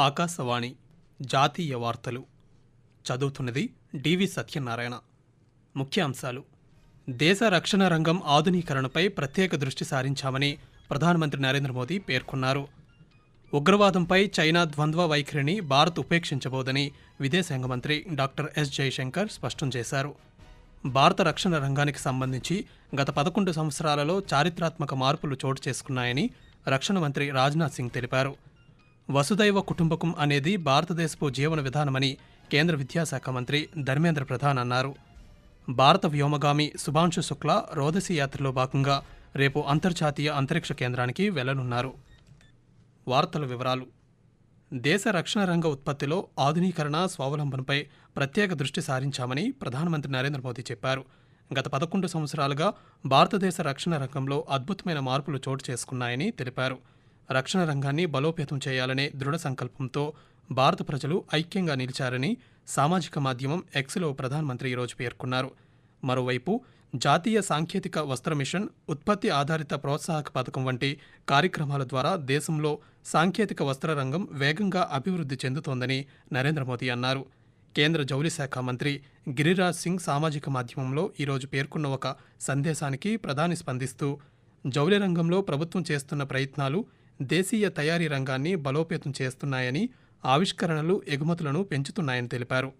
ఆకాశవాణి జాతీయ వార్తలు. చదువుతున్నది డివి సత్యనారాయణ. ముఖ్యాంశాలు. దేశ రక్షణ రంగం ఆధునీకరణపై ప్రత్యేక దృష్టి సారించామని ప్రధానమంత్రి నరేంద్ర మోదీ పేర్కొన్నారు. ఉగ్రవాదంపై చైనా ద్వంద్వ వైఖరిని భారత్ ఉపేక్షించబోదని విదేశాంగ మంత్రి డాక్టర్ ఎస్ జయశంకర్ స్పష్టం చేశారు. భారత రక్షణ రంగానికి సంబంధించి గత పదకొండు సంవత్సరాలలో చారిత్రాత్మక మార్పులు చోటు చేసుకున్నాయని రక్షణ మంత్రి రాజ్నాథ్ సింగ్ తెలిపారు. వసుదైవ కుటుంబకం అనేది భారతదేశపు జీవన విధానమని కేంద్ర విద్యాశాఖ మంత్రి ధర్మేంద్ర ప్రధాన్ అన్నారు. భారత వ్యోమగామి సుభాంశు శుక్లా రోదసి యాత్రలో భాగంగా రేపు అంతర్జాతీయ అంతరిక్ష కేంద్రానికి వెళ్ళనున్నారు. వార్తల వివరాలు. దేశ రక్షణ రంగ ఉత్పత్తిలో ఆధునీకరణ స్వావలంబనపై ప్రత్యేక దృష్టి సారించామని ప్రధానమంత్రి నరేంద్ర మోదీ చెప్పారు. గత పదకొండు సంవత్సరాలుగా భారతదేశ రక్షణ రంగంలో అద్భుతమైన మార్పులు చోటు చేసుకున్నాయని తెలిపారు. రక్షణ రంగాన్ని బలోపేతం చేయాలనే దృఢ సంకల్పంతో భారత ప్రజలు ఐక్యంగా నిలిచారని సామాజిక మాధ్యమం ఎక్స్లో ప్రధానమంత్రి ఈరోజు పేర్కొన్నారు. మరోవైపు జాతీయ సాంకేతిక వస్త్ర మిషన్ ఉత్పత్తి ఆధారిత ప్రోత్సాహక పథకం వంటి కార్యక్రమాల ద్వారా దేశంలో సాంకేతిక వస్త్ర రంగం వేగంగా అభివృద్ధి చెందుతోందని నరేంద్ర మోదీ అన్నారు. కేంద్ర జౌళి శాఖ మంత్రి గిరిరాజ్ సింగ్ సామాజిక మాధ్యమంలో ఈరోజు పేర్కొన్న ఒక సందేశానికి ప్రధాని స్పందిస్తూ జౌళి రంగంలో ప్రభుత్వం చేస్తున్న ప్రయత్నాలు దేశీయ తయారీ రంగాన్ని బలోపేతం చేస్తున్నాయని ఆవిష్కరణలు ఎగుమతులను పెంచుతున్నాయని తెలిపారు.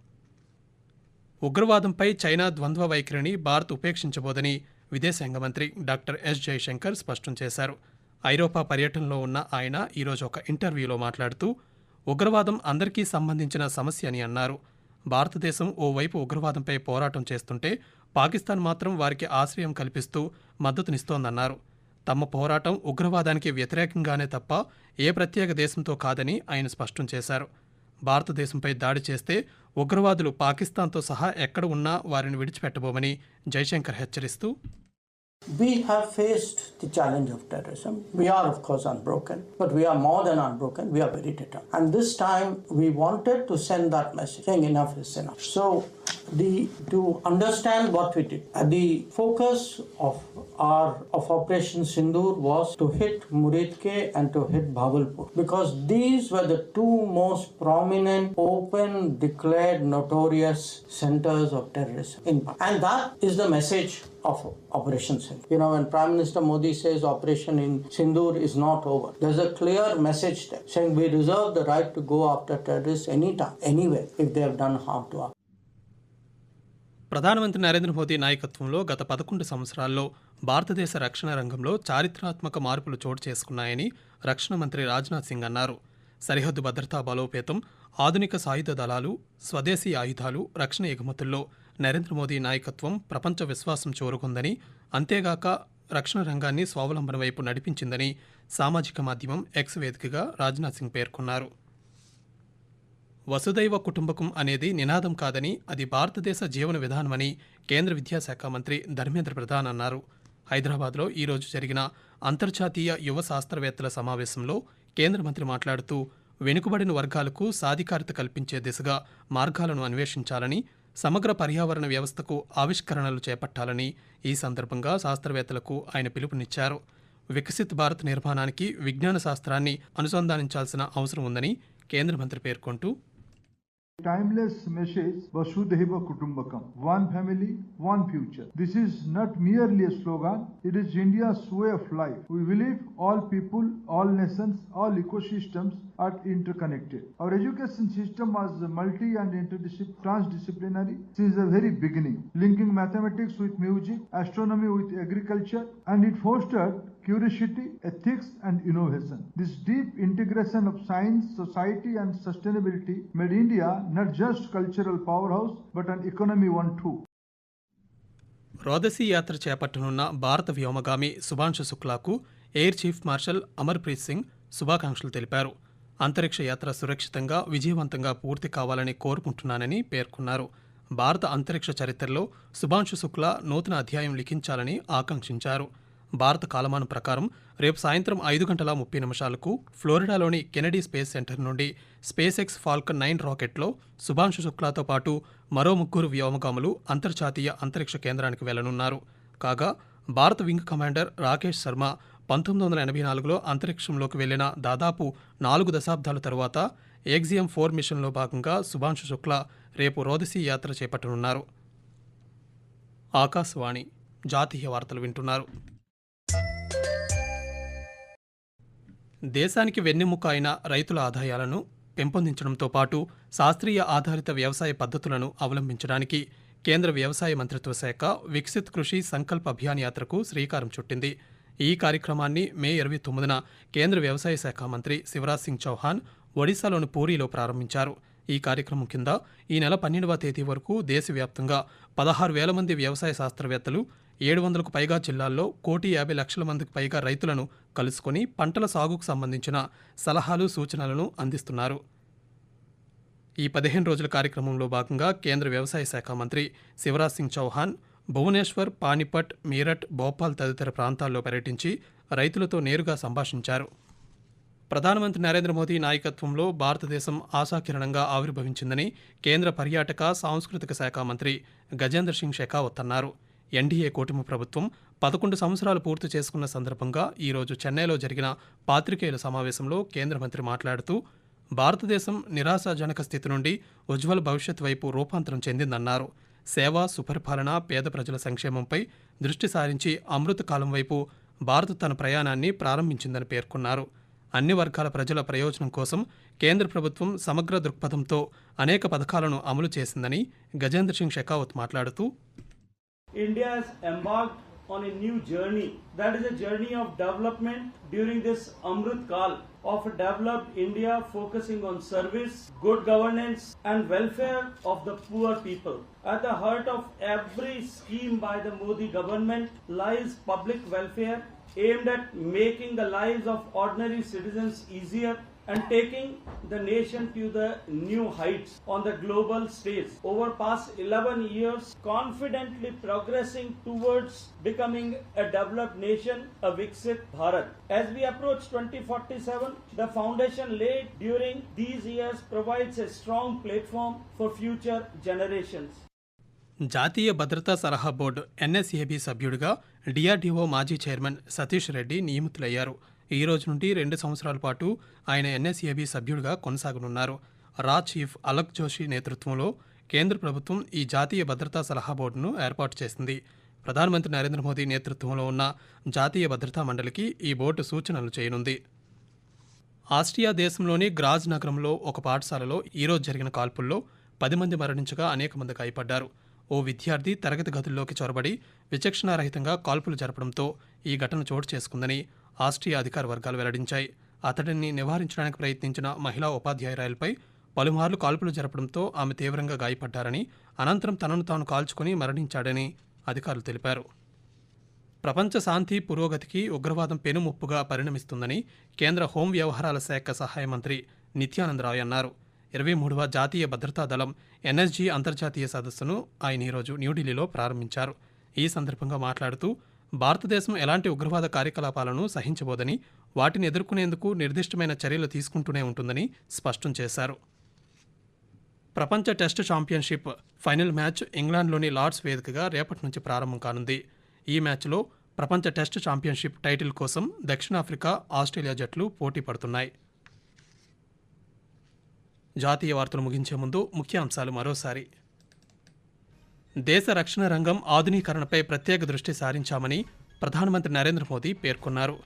ఉగ్రవాదంపై చైనా ద్వంద్వ వైఖరిని భారత్ ఉపేక్షించబోదని విదేశాంగ మంత్రి డాక్టర్ ఎస్ జయశంకర్ స్పష్టం చేశారు. ఐరోపా పర్యటనలో ఉన్న ఆయన ఈరోజు ఒక ఇంటర్వ్యూలో మాట్లాడుతూ ఉగ్రవాదం అందరికీ సంబంధించిన సమస్య అని అన్నారు. భారతదేశం ఓవైపు ఉగ్రవాదంపై పోరాటం చేస్తుంటే పాకిస్తాన్ మాత్రం వారికి ఆశ్రయం కల్పిస్తూ మద్దతునిస్తోందన్నారు. తమ పోరాటం ఉగ్రవాదానికి వ్యతిరేకంగానే తప్ప ఏ ప్రత్యేక దేశంతో కాదని ఆయన స్పష్టం చేశారు భారతదేశంపై దాడి చేస్తే ఉగ్రవాదులు పాకిస్తాన్తో సహా ఎక్కడ ఉన్నా వారిని విడిచిపెట్టబోమని జైశంకర్ హెచ్చరిస్తూ We have faced the challenge of terrorism. We are, of course, unbroken, but we are more than unbroken. We are very determined. And this time, we wanted to send that message saying enough is enough. So, the to understand what we did, uh, the focus of our of Operation Sindoor was to hit Muridke and to hit Bhavalpur because these were the two most prominent, open, declared, notorious centers of terrorism. In, and that is the message of Operation Sindoor. You know, when Prime Minister Modi says Operation in Sindoor is not over, there's a clear message there saying we reserve the right to go after terrorists anytime, anywhere, if they have done harm to us. ప్రధానమంత్రి నరేంద్ర మోదీ నాయకత్వంలో గత పదకొండు సంవత్సరాల్లో భారతదేశ రక్షణ రంగంలో చారిత్రాత్మక మార్పులు చోటు చేసుకున్నాయని రక్షణ మంత్రి రాజ్నాథ్ సింగ్ అన్నారు. సరిహద్దు భద్రతా బలోపేతం ఆధునిక సాయుధ దళాలు స్వదేశీ ఆయుధాలు రక్షణ ఎగుమతుల్లో నరేంద్ర మోదీ నాయకత్వం ప్రపంచ విశ్వాసం చూరుకుందని అంతేగాక రక్షణ రంగాన్ని స్వావలంబన వైపు నడిపించిందని సామాజిక మాధ్యమం ఎక్స్ వేదికగా రాజ్నాథ్ సింగ్ పేర్కొన్నారు. వసుదైవ కుటుంబకం అనేది నినాదం కాదని అది భారతదేశ జీవన విధానమని కేంద్ర విద్యాశాఖ మంత్రి ధర్మేంద్ర ప్రధాన్ అన్నారు. హైదరాబాద్లో ఈరోజు జరిగిన అంతర్జాతీయ యువ శాస్త్రవేత్తల సమావేశంలో కేంద్ర మంత్రి మాట్లాడుతూ వెనుకబడిన వర్గాలకు సాధికారత కల్పించే దిశగా మార్గాలను అన్వేషించాలని సమగ్ర పర్యావరణ వ్యవస్థకు ఆవిష్కరణలు చేపట్టాలని ఈ సందర్భంగా శాస్త్రవేత్తలకు ఆయన పిలుపునిచ్చారు. వికసిత్ భారత్ నిర్మాణానికి విజ్ఞాన శాస్త్రాన్ని అనుసంధానించాల్సిన అవసరం ఉందని కేంద్ర మంత్రి పేర్కొంటూ timeless message Vasudhaiva Kutumbakam. One family, one future. This is not merely a slogan, it is India's way of life. We believe all people, all nations, all ecosystems are interconnected. Our education system was multi and interdisciplinary, since the very beginning, linking mathematics with music, astronomy with agriculture, and it fostered curiosity, ethics, and innovation. This deep integration of science, society, and sustainability made India not just cultural powerhouse but an economy one too. రోదసీ యాత్ర చేపట్టనున్న భారత వ్యోమగామి Shubhanshu శుక్లాకు air chief marshal Amarpreet Singh శుభాకాంక్షలు తెలిపారు అంతరిక్ష యాత్ర సురక్షితంగా విజయవంతంగా పూర్తి కావాలని కోరుకుంటున్నానని పేర్కొన్నారు భారత అంతరిక్ష చరిత్రలో శుభాంశు శుక్లా నూతన అధ్యాయం లిఖించాలని ఆకాంక్షించారు భారత కాలమానం ప్రకారం రేపు సాయంత్రం ఐదు గంటల ముప్పై నిమిషాలకు ఫ్లోరిడాలోని కెనడీ స్పేస్ సెంటర్ నుండి స్పేస్ ఎక్స్ ఫాల్కన్ నైన్ రాకెట్లో శుభాంశు శుక్లాతో పాటు మరో ముగ్గురు వ్యోమగాములు అంతర్జాతీయ అంతరిక్ష కేంద్రానికి వెళ్ళనున్నారు కాగా భారత వింగ్ కమాండర్ రాకేష్ శర్మ పంతొమ్మిది వందల ఎనభై నాలుగులో అంతరిక్షంలోకి వెళ్ళిన దాదాపు నాలుగు దశాబ్దాల తరువాత ఎగ్జియం ఫోర్ మిషన్లో భాగంగా సుభాంశు శుక్లా రేపు రోదసీ యాత్ర చేపట్టనున్నారు. ఆకాశవాణి జాతీయ వార్తలు వింటున్నారు. దేశానికి వెన్నెముక అయిన రైతుల ఆదాయాలను పెంపొందించడంతో పాటు శాస్త్రీయ ఆధారిత వ్యవసాయ పద్ధతులను అవలంబించడానికి కేంద్ర వ్యవసాయ మంత్రిత్వ శాఖ వికసిత్ కృషి సంకల్ప్ అభియాన్ యాత్రకు శ్రీకారం చుట్టింది. ఈ కార్యక్రమాన్ని మే ఇరవై తొమ్మిదిన కేంద్ర వ్యవసాయ శాఖ మంత్రి శివరాజ్ సింగ్ చౌహాన్ ఒడిశాలోని పూరీలో ప్రారంభించారు. ఈ కార్యక్రమం కింద ఈ నెల పన్నెండవ తేదీ వరకు దేశవ్యాప్తంగా పదహారు వేల మంది వ్యవసాయ శాస్త్రవేత్తలు ఏడు వందలకు పైగా జిల్లాల్లో కోటి యాభై లక్షల మందికి పైగా రైతులను కలుసుకొని పంటల సాగుకు సంబంధించిన సలహాలు సూచనలను అందిస్తున్నారు. ఈ పదిహేను రోజుల కార్యక్రమంలో భాగంగా కేంద్ర వ్యవసాయ శాఖ మంత్రి శివరాజ్ సింగ్ చౌహాన్ భువనేశ్వర్ పానిపట్ మీరట్ భోపాల్ తదితర ప్రాంతాల్లో పర్యటించి రైతులతో నేరుగా సంభాషించారు. ప్రధానమంత్రి నరేంద్ర మోదీ నాయకత్వంలో భారతదేశం ఆశాకిరణంగా ఆవిర్భవించిందని కేంద్ర పర్యాటక సాంస్కృతిక శాఖ మంత్రి గజేంద్ర సింగ్ షెకావత్ అన్నారు. ఎన్డీఏ కూటమి ప్రభుత్వం పదకొండు సంవత్సరాలు పూర్తి చేసుకున్న సందర్భంగా ఈరోజు చెన్నైలో జరిగిన పాత్రికేయుల సమావేశంలో కేంద్ర మంత్రి మాట్లాడుతూ భారతదేశం నిరాశాజనక స్థితి నుండి ఉజ్వల భవిష్యత్ వైపు రూపాంతరం చెందిందన్నారు. సేవ సుపరిపాలన పేద ప్రజల సంక్షేమంపై దృష్టి సారించి అమృత కాలం వైపు భారత్ తన ప్రయాణాన్ని ప్రారంభించిందని పేర్కొన్నారు. అన్ని వర్గాల ప్రజల ప్రయోజనం కోసం కేంద్ర ప్రభుత్వం సమగ్ర దృక్పథంతో అనేక పథకాలను అమలు చేసిందని గజేంద్ర సింగ్ షెకావత్ మాట్లాడుతూ India has embarked on a new journey. That is a journey of development during this Amrit Kal of a developed India focusing on service, good governance, and welfare of the poor people. At the heart of every scheme by the Modi government lies public welfare aimed at making the lives of ordinary citizens easier and taking the nation to the new heights on the global stage. Over past 11 years, confidently progressing towards becoming a developed nation, a Viksit Bharat. As we approach 2047, the foundation laid during these years provides a strong platform for future generations. జాతీయ భద్రతా సలహా board ఎన్ఎస్ఏబి సభ్యుడిగా DRDO మాజీ chairman Satish Reddy నియమితులయ్యారు ఈ రోజు నుండి రెండు సంవత్సరాల పాటు ఆయన ఎన్ఎస్ఏబి సభ్యుడిగా కొనసాగనున్నారు. రా చీఫ్ అలక్ జోషి నేతృత్వంలో కేంద్ర ప్రభుత్వం ఈ జాతీయ భద్రతా సలహా బోర్డును ఏర్పాటు చేసింది. ప్రధానమంత్రి నరేంద్ర మోదీ నేతృత్వంలో ఉన్న జాతీయ భద్రతా మండలికి ఈ బోర్డు సూచనలు చేయనుంది. ఆస్ట్రియా దేశంలోని గ్రాజ్ నగరంలో ఒక పాఠశాలలో ఈరోజు జరిగిన కాల్పుల్లో పది మంది మరణించగా అనేక మంది గాయపడ్డారు. ఓ విద్యార్థి తరగతి గదుల్లోకి చొరబడి విచక్షణారహితంగా కాల్పులు జరపడంతో ఈ ఘటన చోటు చేసుకుందని ఆస్ట్రియా అధికార వర్గాలు వెల్లడించాయి. అతడిని నివారించడానికి ప్రయత్నించిన మహిళా ఉపాధ్యాయురాయలపై పలుమార్లు కాల్పులు జరపడంతో ఆమె తీవ్రంగా గాయపడ్డారని అనంతరం తనను తాను కాల్చుకుని మరణించాడని అధికారులు తెలిపారు. ప్రపంచ శాంతి పురోగతికి ఉగ్రవాదం పెనుముప్పుగా పరిణమిస్తుందని కేంద్ర హోం వ్యవహారాల శాఖ సహాయ మంత్రి నిత్యానందరాయ్ అన్నారు. ఇరవై మూడవ జాతీయ భద్రతా దళం ఎన్ఎస్జీ అంతర్జాతీయ సదస్సును ఆయన ఈరోజు న్యూఢిల్లీలో ప్రారంభించారు. ఈ సందర్భంగా మాట్లాడుతూ భారతదేశం ఎలాంటి ఉగ్రవాద కార్యకలాపాలను సహించబోదని వాటిని ఎదుర్కొనేందుకు నిర్దిష్టమైన చర్యలు తీసుకుంటూనే ఉంటుందని స్పష్టం చేశారు. ప్రపంచ టెస్ట్ ఛాంపియన్షిప్ ఫైనల్ మ్యాచ్ ఇంగ్లాండ్లోని లార్డ్స్ వేదికగా రేపటి నుంచి ప్రారంభం కానుంది. ఈ మ్యాచ్లో ప్రపంచ టెస్ట్ ఛాంపియన్షిప్ టైటిల్ కోసం దక్షిణాఫ్రికా ఆస్ట్రేలియా జట్లు పోటీ పడుతున్నాయి. జాతీయ వార్తలు ముగించే ముందు ముఖ్యాంశాలు మరోసారి. దేశ రక్షణ రంగం ఆధునీకరణపై ప్రత్యేక దృష్టి సారించామని ప్రధానమంత్రి నరేంద్ర మోదీ పేర్కొన్నారు.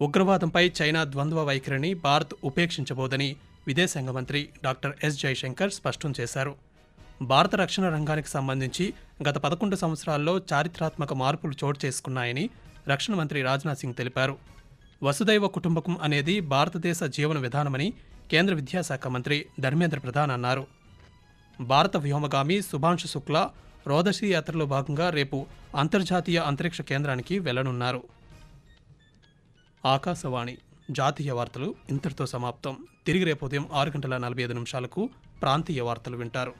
ఉగ్రవాదంపై చైనా ద్వంద్వ వైఖరిని భారత్ ఉపేక్షించబోదని విదేశాంగ మంత్రి డాక్టర్ ఎస్ జైశంకర్ స్పష్టం చేశారు. భారత రక్షణ రంగానికి సంబంధించి గత పదకొండు సంవత్సరాల్లో చారిత్రాత్మక మార్పులు చోటు చేసుకున్నాయని రక్షణ మంత్రి రాజ్నాథ్ సింగ్ తెలిపారు. వసుదైవ కుటుంబకం అనేది భారతదేశ జీవన విధానమని కేంద్ర విద్యాశాఖ మంత్రి ధర్మేంద్ర ప్రధాన్ అన్నారు. భారత వ్యోమగామి సుభాంశు శుక్లా రోదసి యాత్రలో భాగంగా రేపు అంతర్జాతీయ అంతరిక్ష కేంద్రానికి వెళ్ళనున్నారు. ఆకాశవాణి జాతీయ వార్తలు ఇంతటితో సమాప్తం. తిరిగి రేపు ఉదయం ఆరు గంటల నలభై ఐదు నిమిషాలకు ప్రాంతీయ వార్తలు వింటారు.